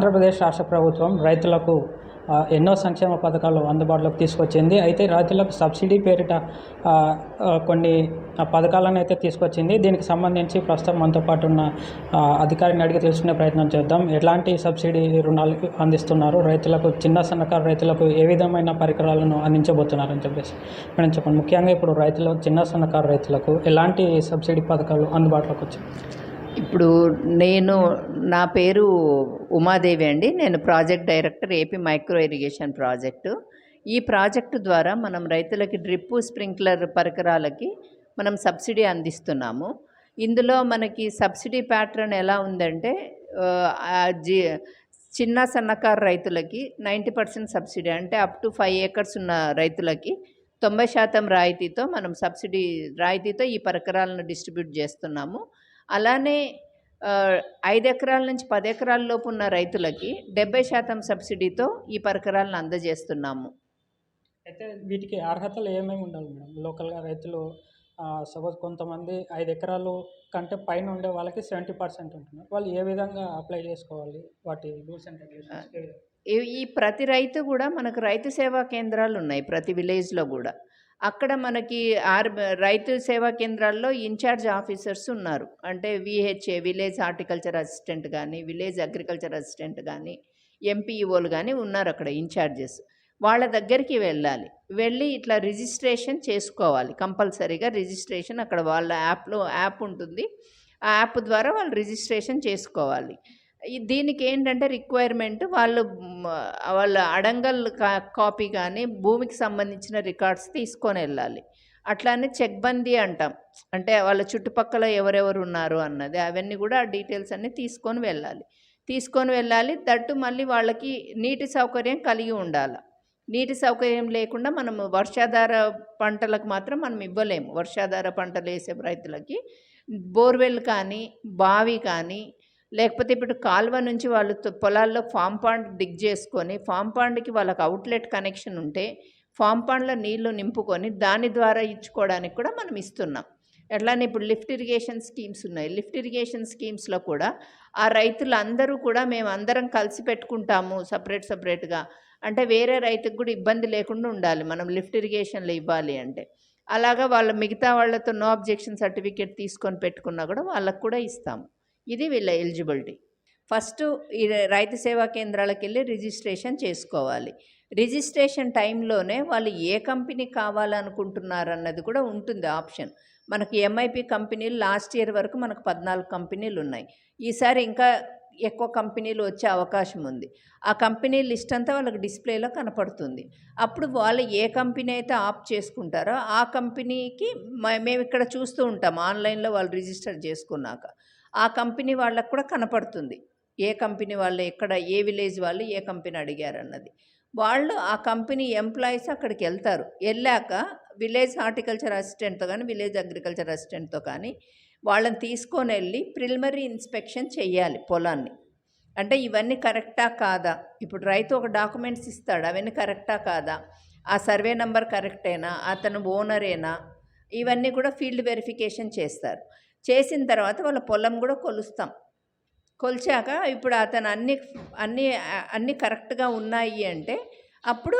ఆంధ్రప్రదేశ్ రాష్ట్ర ప్రభుత్వం రైతులకు ఎన్నో సంక్షేమ పథకాలు అందుబాటులోకి తీసుకొచ్చింది. అయితే రైతులకు సబ్సిడీ పేరిట కొన్ని పథకాలను అయితే తీసుకొచ్చింది. దీనికి సంబంధించి ప్రస్తుతం మనతో పాటు ఉన్న అధికారిని అడిగి తెలుసుకునే ప్రయత్నం చేద్దాం. ఎలాంటి సబ్సిడీ రుణాలు అందిస్తున్నారు? రైతులకు చిన్న సన్నకారు రైతులకు ఏ విధమైన పరికరాలను అందించబోతున్నారని చెప్పేసి మేడం చెప్పండి ముఖ్యంగా ఇప్పుడు రైతులు చిన్న సన్నకారు రైతులకు ఎలాంటి సబ్సిడీ పథకాలు అందుబాటులోకి వచ్చాయి? ఇప్పుడు నేను నా పేరు ఉమాదేవి అండి. నేను project director AP micro irrigation project. ఈ ప్రాజెక్టు ద్వారా మనం రైతులకి డ్రిప్పు స్ప్రింక్లర్ పరికరాలకి మనం సబ్సిడీ అందిస్తున్నాము. ఇందులో మనకి సబ్సిడీ ప్యాటర్న్ ఎలా ఉందంటే జి చిన్న సన్నకారు రైతులకి నైంటీ పర్సెంట్ సబ్సిడీ అంటే అప్ టు ఫైవ్ ఏకర్స్ ఉన్న రైతులకి తొంభై శాతం రాయితీతో మనం సబ్సిడీ రాయితీతో ఈ పరికరాలను డిస్ట్రిబ్యూట్ చేస్తున్నాము. అలానే ఐదు ఎకరాల నుంచి పది ఎకరాల లోపు ఉన్న రైతులకి డెబ్బై శాతం సబ్సిడీతో ఈ పరికరాలను అందజేస్తున్నాము. అయితే వీటికి అర్హతలు ఏమేమి ఉండాలి మేడం? లోకల్గా రైతులు సపోజ్ కొంతమంది ఐదు ఎకరాలు కంటే పైన ఉండే వాళ్ళకి సెవెంటీ పర్సెంట్ ఉంటున్నారు. వాళ్ళు ఏ విధంగా అప్లై చేసుకోవాలి? వాటి రూల్స్ అండ్ రెగ్యులేషన్స్ ఈ ప్రతి రైతు కూడా మనకు రైతు సేవా కేంద్రాలు ఉన్నాయి ప్రతి విలేజ్లో కూడా. అక్కడ మనకి ఆర్ రైతు సేవా కేంద్రాల్లో ఇన్ఛార్జ్ ఆఫీసర్స్ ఉన్నారు. అంటే విహెచ్ఏ విలేజ్ హార్టికల్చర్ అసిస్టెంట్ కానీ విలేజ్ అగ్రికల్చర్ అసిస్టెంట్ కానీ ఎంపీఈఓలు కానీ ఉన్నారు అక్కడ ఇన్ఛార్జెస్. వాళ్ళ దగ్గరికి వెళ్ళాలి. వెళ్ళి ఇట్లా రిజిస్ట్రేషన్ చేసుకోవాలి. కంపల్సరీగా రిజిస్ట్రేషన్ అక్కడ వాళ్ళ యాప్లో యాప్ ఉంటుంది. ఆ యాప్ ద్వారా వాళ్ళు రిజిస్ట్రేషన్ చేసుకోవాలి. దీనికి ఏంటంటే రిక్వైర్మెంట్ వాళ్ళు వాళ్ళ అడంగల్ కా- కాపీ కానీ భూమికి సంబంధించిన రికార్డ్స్ తీసుకొని వెళ్ళాలి. అట్లానే చెక్బందీ అంటాం. అంటే వాళ్ళ చుట్టుపక్కల ఎవరెవరు ఉన్నారు అన్నది. అవన్నీ కూడా ఆ డీటెయిల్స్ అన్నీ తీసుకొని వెళ్ళాలి. తీసుకొని వెళ్ళాలి. దట్టు మళ్ళీ వాళ్ళకి నీటి సౌకర్యం కలిగి ఉండాలి. నీటి సౌకర్యం లేకుండా మనం వర్షాధార పంటలకు మాత్రం మనం ఇవ్వలేము. వర్షాధార పంటలు వేసే రైతులకి బోర్వెల్ కానీ బావి కానీ లేకపోతే ఇప్పుడు కాల్వ నుంచి వాళ్ళు పొలాల్లో ఫామ్ పాండ్ డిగ్ చేసుకొని ఫామ్ పాండ్కి వాళ్ళకి అవుట్లెట్ కనెక్షన్ ఉంటే ఫామ్ పాండ్లో నీళ్ళు నింపుకొని దాని ద్వారా ఇచ్చుకోవడానికి కూడా మనం ఇస్తున్నాం. ఎట్లానే ఇప్పుడు లిఫ్ట్ ఇరిగేషన్ స్కీమ్స్ ఉన్నాయి. లిఫ్ట్ ఇరిగేషన్ స్కీమ్స్లో కూడా ఆ రైతులందరూ కూడా మేము అందరం కలిసి పెట్టుకుంటాము సపరేట్ సపరేట్గా. అంటే వేరే రైతుకు కూడా ఇబ్బంది లేకుండా ఉండాలి మనం లిఫ్ట్ ఇరిగేషన్లో ఇవ్వాలి అంటే. అలాగా వాళ్ళ మిగతా వాళ్ళతో నో అబ్జెక్షన్ సర్టిఫికేట్ తీసుకొని పెట్టుకున్నా కూడా వాళ్ళకు కూడా ఇస్తాము. ఇది వీళ్ళ ఎలిజిబిలిటీ. ఫస్ట్ ఈ రైతు సేవా కేంద్రాలకు వెళ్ళి రిజిస్ట్రేషన్ చేసుకోవాలి. రిజిస్ట్రేషన్ టైంలోనే వాళ్ళు ఏ కంపెనీ కావాలనుకుంటున్నారన్నది కూడా ఉంటుంది ఆప్షన్. మనకి ఎంఐపి కంపెనీలు లాస్ట్ ఇయర్ వరకు మనకు పద్నాలుగు కంపెనీలు ఉన్నాయి. ఈసారి ఇంకా ఎక్కువ కంపెనీలు వచ్చే అవకాశం ఉంది. ఆ కంపెనీ లిస్ట్ అంతా వాళ్ళకి డిస్ప్లేలో కనపడుతుంది. అప్పుడు వాళ్ళు ఏ కంపెనీ అయితే ఆప్ చేసుకుంటారో ఆ కంపెనీకి మేము ఇక్కడ చూస్తూ ఉంటాం. ఆన్లైన్లో వాళ్ళు రిజిస్టర్ చేసుకున్నాక. ఆ కంపెనీ వాళ్ళకు కూడా కనపడుతుంది. ఏ కంపెనీ వాళ్ళు ఎక్కడ ఏ విలేజ్ వాళ్ళు ఏ కంపెనీ అడిగారు అన్నది వాళ్ళు ఆ కంపెనీ ఎంప్లాయీస్ అక్కడికి వెళ్తారు. వెళ్ళాక విలేజ్ హార్టికల్చర్ అసిస్టెంట్తో కానీ విలేజ్ అగ్రికల్చర్ అసిస్టెంట్తో కానీ వాళ్ళని తీసుకొని వెళ్ళి ప్రిలిమరీ ఇన్స్పెక్షన్ చేయాలి పొలాన్ని. అంటే ఇవన్నీ కరెక్టా కాదా? ఇప్పుడు రైతు ఒక డాక్యుమెంట్స్ ఇస్తాడు. అవన్నీ కరెక్టా కాదా? ఆ సర్వే నెంబర్ కరెక్టేనా? అతను ఓనరేనా? ఇవన్నీ కూడా ఫీల్డ్ వెరిఫికేషన్ చేస్తారు. చేసిన తర్వాత వాళ్ళ పొలం కూడా కొలుస్తాం. కొలిచాక ఇప్పుడు అతను అన్ని అన్ని అన్ని కరెక్ట్గా ఉన్నాయి అంటే అప్పుడు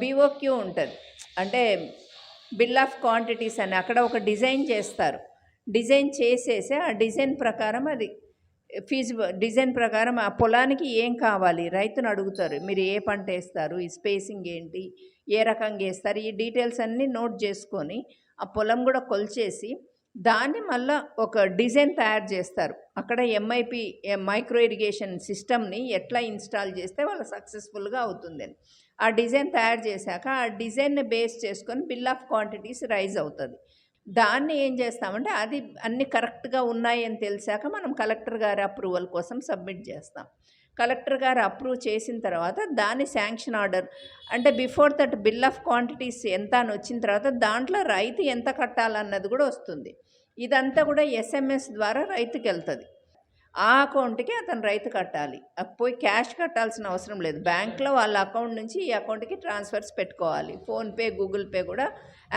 బీఓక్యూ ఉంటుంది. అంటే బిల్ ఆఫ్ క్వాంటిటీస్ అని అక్కడ ఒక డిజైన్ చేస్తారు. డిజైన్ చేసేసి ఆ డిజైన్ ప్రకారం అది ఫీజు డిజైన్ ప్రకారం ఆ పొలానికి ఏం కావాలి? రైతును అడుగుతారు. మీరు ఏ పంట వేస్తారు? ఈ స్పేసింగ్ ఏంటి? ఏ రకంగా వేస్తారు? ఈ డీటెయిల్స్ అన్నీ నోట్ చేసుకొని ఆ పొలం కూడా కొలిచేసి దాన్ని మళ్ళీ ఒక డిజైన్ తయారు చేస్తారు. అక్కడ ఎంఐపి మైక్రో ఇరిగేషన్ సిస్టమ్ని ఎట్లా ఇన్స్టాల్ చేస్తే వాళ్ళు సక్సెస్ఫుల్గా అవుతుందని ఆ డిజైన్ తయారు చేశాక ఆ డిజైన్ని బేస్ చేసుకొని బిల్ ఆఫ్ క్వాంటిటీస్ రైజ్ అవుతుంది. దాన్ని ఏం చేస్తామంటే అది అన్ని కరెక్ట్గా ఉన్నాయని తెలిసాక మనం కలెక్టర్ గారి అప్రూవల్ కోసం సబ్మిట్ చేస్తాం. కలెక్టర్ గారు అప్రూవ్ చేసిన తర్వాత దాని శాంక్షన్ ఆర్డర్. అంటే before that bill of quantities ఎంత అని వచ్చిన తర్వాత దాంట్లో రైతు ఎంత కట్టాలన్నది కూడా వస్తుంది. ఇదంతా కూడా ఎస్ఎంఎస్ ద్వారా రైతుకి వెళ్తుంది. ఆ అకౌంట్కి అతను రైతు కట్టాలి. పోయి క్యాష్ కట్టాల్సిన అవసరం లేదు. బ్యాంక్లో వాళ్ళ అకౌంట్ నుంచి ఈ అకౌంట్కి ట్రాన్స్ఫర్స్ పెట్టుకోవాలి. ఫోన్పే గూగుల్ పే కూడా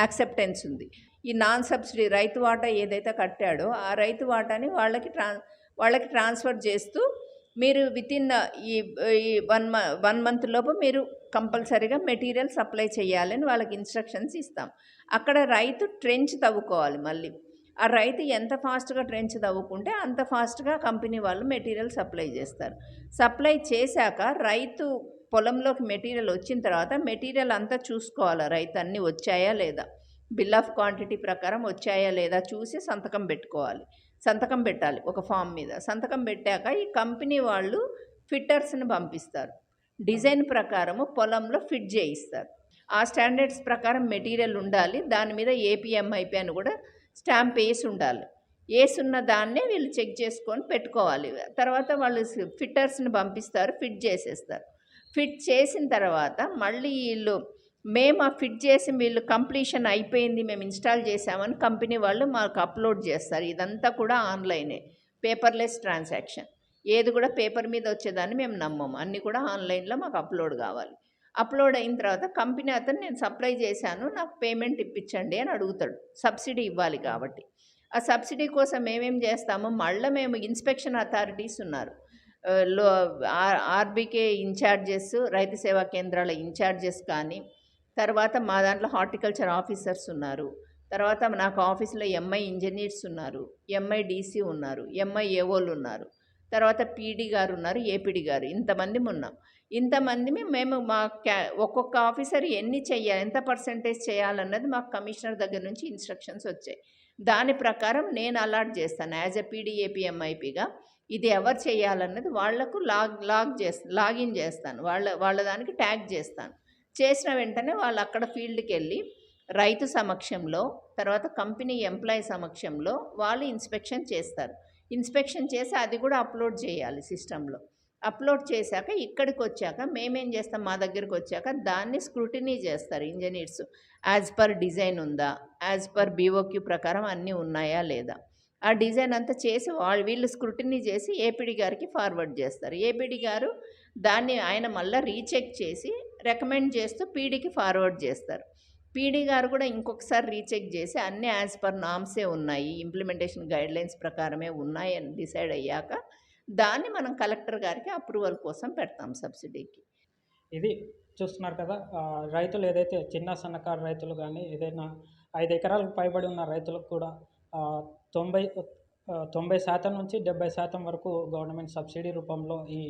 యాక్సెప్టెన్స్ ఉంది. ఈ నాన్ సబ్సిడీ రైతు వాటా ఏదైతే కట్టాడో ఆ రైతు వాటాని వాళ్ళకి ట్రాన్ వాళ్ళకి ట్రాన్స్ఫర్ చేస్తూ మీరు వితిన్ uh, ఈ ఈ వన్ వన్ మంత్ లోపు మీరు కంపల్సరీగా మెటీరియల్ సప్లై చేయాలని వాళ్ళకి ఇన్స్ట్రక్షన్స్ ఇస్తాం. అక్కడ రైతు ట్రెంచ్ తవ్వుకోవాలి మళ్ళీ. ఆ రైతు ఎంత ఫాస్ట్గా ట్రెంచ్ తవ్వుకుంటే అంత ఫాస్ట్గా కంపెనీ వాళ్ళు మెటీరియల్ సప్లై చేస్తారు. సప్లై చేశాక రైతు పొలంలోకి మెటీరియల్ వచ్చిన తర్వాత మెటీరియల్ అంతా చూసుకోవాలి? రైతు అన్నీ వచ్చాయా లేదా? బిల్ ఆఫ్ క్వాంటిటీ ప్రకారం వచ్చాయా లేదా? చూసి సంతకం పెట్టుకోవాలి. సంతకం పెట్టాలి ఒక ఫామ్ మీద. సంతకం పెట్టాక ఈ కంపెనీ వాళ్ళు ఫిట్టర్స్ని పంపిస్తారు. డిజైన్ ప్రకారము పొలంలో ఫిట్ చేయిస్తారు. ఆ స్టాండర్డ్స్ ప్రకారం మెటీరియల్ ఉండాలి. దాని మీద ఏపీఎంఐపి అని కూడా స్టాంప్ వేసి ఉండాలి. వేసున్న దాన్నే వీళ్ళు చెక్ చేసుకొని పెట్టుకోవాలి. తర్వాత వాళ్ళు ఫిట్టర్స్ని పంపిస్తారు ఫిట్ చేసేస్తారు. ఫిట్ చేసిన తర్వాత మళ్ళీ వీళ్ళు మేము ఆ ఫిట్ చేసి వీళ్ళు కంప్లీషన్ అయిపోయింది మేము ఇన్స్టాల్ చేసామని కంపెనీ వాళ్ళు మాకు అప్లోడ్ చేస్తారు. ఇదంతా కూడా ఆన్లైనే పేపర్లెస్ ట్రాన్సాక్షన్. ఏది కూడా పేపర్ మీద వచ్చేదాన్ని మేము నమ్మము. అన్నీ కూడా ఆన్లైన్లో మాకు అప్లోడ్ కావాలి. అప్లోడ్ అయిన తర్వాత కంపెనీ అతను నేను సప్లై చేశాను నాకు పేమెంట్ ఇప్పించండి అని అడుగుతాడు. సబ్సిడీ ఇవ్వాలి కాబట్టి. ఆ సబ్సిడీ కోసం మేమేం చేస్తాము? మళ్ళీ మేము ఇన్స్పెక్షన్ అథారిటీస్ ఉన్నారు. లో ఆర్ ఆర్బీకే ఇన్ఛార్జెస్ రైతు సేవా కేంద్రాల ఇన్ఛార్జెస్ కానీ తర్వాత మా దాంట్లో హార్టికల్చర్ ఆఫీసర్స్ ఉన్నారు. తర్వాత నాకు ఆఫీస్లో ఎంఐ ఇంజనీర్స్ ఉన్నారు. ఎంఐ డీసీ ఉన్నారు. ఎంఐ ఏఓలు ఉన్నారు. తర్వాత పీడీ గారు ఉన్నారు ఏపీడీ గారు. ఇంతమంది ఉన్నాం. ఇంతమంది మేము మా క్యా ఒక్కొక్క ఆఫీసర్ ఎన్ని చేయాలి ఎంత పర్సంటేజ్ చేయాలన్నది మాకు కమిషనర్ దగ్గర నుంచి ఇన్స్ట్రక్షన్స్ వచ్చాయి. దాని ప్రకారం నేను అలాట్ చేస్తాను. యాజ్ ఎ పీడీఏపీఎంఐపీగా ఇది ఎవరు చేయాలన్నది వాళ్ళకు లాగ్ లాగ్ చేస్తా లాగిన్ చేస్తాను. వాళ్ళ వాళ్ళ దానికి ట్యాగ్ చేస్తాను. చేసిన వెంటనే వాళ్ళు అక్కడ ఫీల్డ్కి వెళ్ళి రైతు సమక్షంలో తర్వాత కంపెనీ ఎంప్లాయీ సమక్షంలో వాళ్ళు ఇన్స్పెక్షన్ చేస్తారు. ఇన్స్పెక్షన్ చేసి అది కూడా అప్లోడ్ చేయాలి సిస్టంలో. అప్లోడ్ చేశాక ఇక్కడికి వచ్చాక మేమేం చేస్తాం? మా దగ్గరికి వచ్చాక దాన్ని స్క్రూటినీ చేస్తారు ఇంజనీర్స్. యాజ్ పర్ డిజైన్ ఉందా? యాజ్ పర్ బీఓక్యూ ప్రకారం అన్నీ ఉన్నాయా లేదా? ఆ డిజైన్ అంతా చేసి వాళ్ళు వీళ్ళు స్క్రూటినీ చేసి ఏపీడీ గారికి ఫార్వర్డ్ చేస్తారు. ఏపీడీ గారు దాన్ని ఆయన మళ్ళీ రీచెక్ చేసి రికమెండ్ చేస్తూ పీడీకి ఫార్వర్డ్ చేస్తారు. పీడీ గారు కూడా ఇంకొకసారి రీచెక్ చేసి అన్ని యాజ్ పర్ నామ్సే ఉన్నాయి. ఇంప్లిమెంటేషన్ గైడ్లైన్స్ ప్రకారమే ఉన్నాయి అని డిసైడ్ అయ్యాక దాన్ని మనం కలెక్టర్ గారికి అప్రూవల్ కోసం పెడతాం సబ్సిడీకి. ఇది చూస్తున్నారు కదా రైతులు ఏదైతే చిన్న సన్నకారు రైతులు కానీ ఏదైనా ఐదు ఎకరాలకు పైబడి ఉన్న రైతులకు కూడా తొంభై తొంభై శాతం నుంచి డెబ్బై శాతం వరకు గవర్నమెంట్ సబ్సిడీ రూపంలో ఈ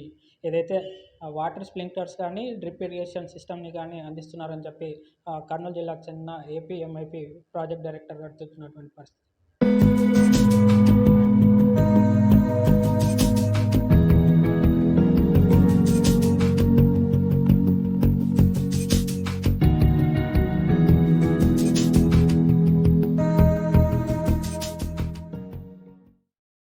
ఏదైతే వాటర్ స్ప్రింక్లర్స్ కానీ డ్రిప్ ఇరిగేషన్ సిస్టమ్ని కానీ అందిస్తున్నారని చెప్పి కర్నూలు జిల్లాకు చెందిన ఏపీఎంఐపి ప్రాజెక్ట్ డైరెక్టర్ గారు చెప్తున్నటువంటి పరిస్థితి.